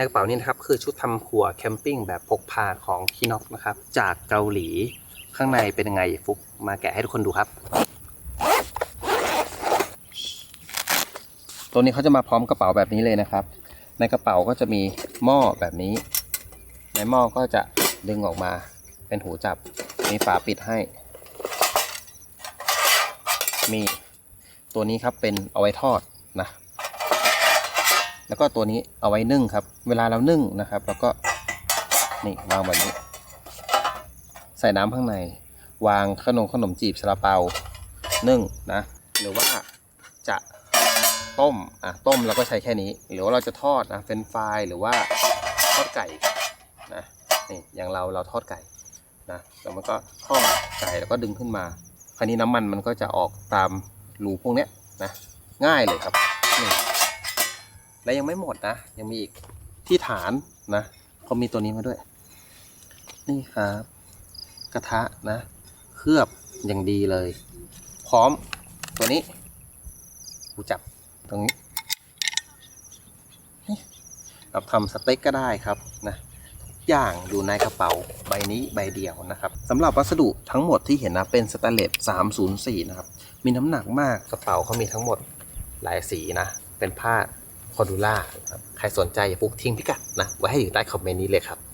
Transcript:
ในกระเป๋านี้นะครับคือชุดทำครัวแคมปิ้งแบบพกพาของคีน็อกนะครับ จากเกาหลีข้างในเป็นยังไงฟุกมาแกะให้ทุกคนดูครับ ตัวนี้เขาจะมาพร้อมกระเป๋าแบบนี้เลยนะครับ ในกระเป๋าก็จะมีหม้อแบบนี้ ในหม้อก็จะดึงออกมาเป็นหูจับ มีฝาปิดให้ มีตัวนี้ครับเป็นเอาไว้ทอดนะ แล้วก็ตัวนี้เอาไว้นึ่งครับ เวลาเรานึ่งนะครับแล้วก็นี่วางแบบนี้ ใส่น้ำข้างใน วางขนมขนมจีบซาลาเปานึ่งนะ หรือว่าจะต้มอะต้มเราก็ใช้แค่นี้ หรือว่าเราจะทอดนะเป็นฟรายหรือว่าทอดไก่นะนี่อย่างเราเราทอดไก่นะแล้วมันก็ทอดไก่แล้วก็ดึงขึ้นมา คราวนี้น้ำมันมันก็จะออกตามรูพวกเนี้ยนะง่ายเลยครับนี่ และยังไม่หมดนะ ยังมีอีกที่ฐานนะเขามีตัวนี้มาด้วย นี่ครับ กระทะนะ เคลือบอย่างดีเลย พร้อมตัวนี้กูจับตรงนี้นี่เราทำสเต็กก็ได้ครับนะทุกอย่างอยู่ในกระเป๋าใบนี้ใบเดียวนะครับสำหรับวัสดุทั้งหมดที่เห็นนะเป็นสแตนเลส304 นะครับ มีน้ำหนักมากกระเป๋าเขามีทั้งหมดหลายสีนะ เป็นผ้า คอดูล่าใครสนใจอย่าฟุกทิ้งพิกัดนะไว้ให้อยู่ใต้คอมเมนต์นี้เลยครับ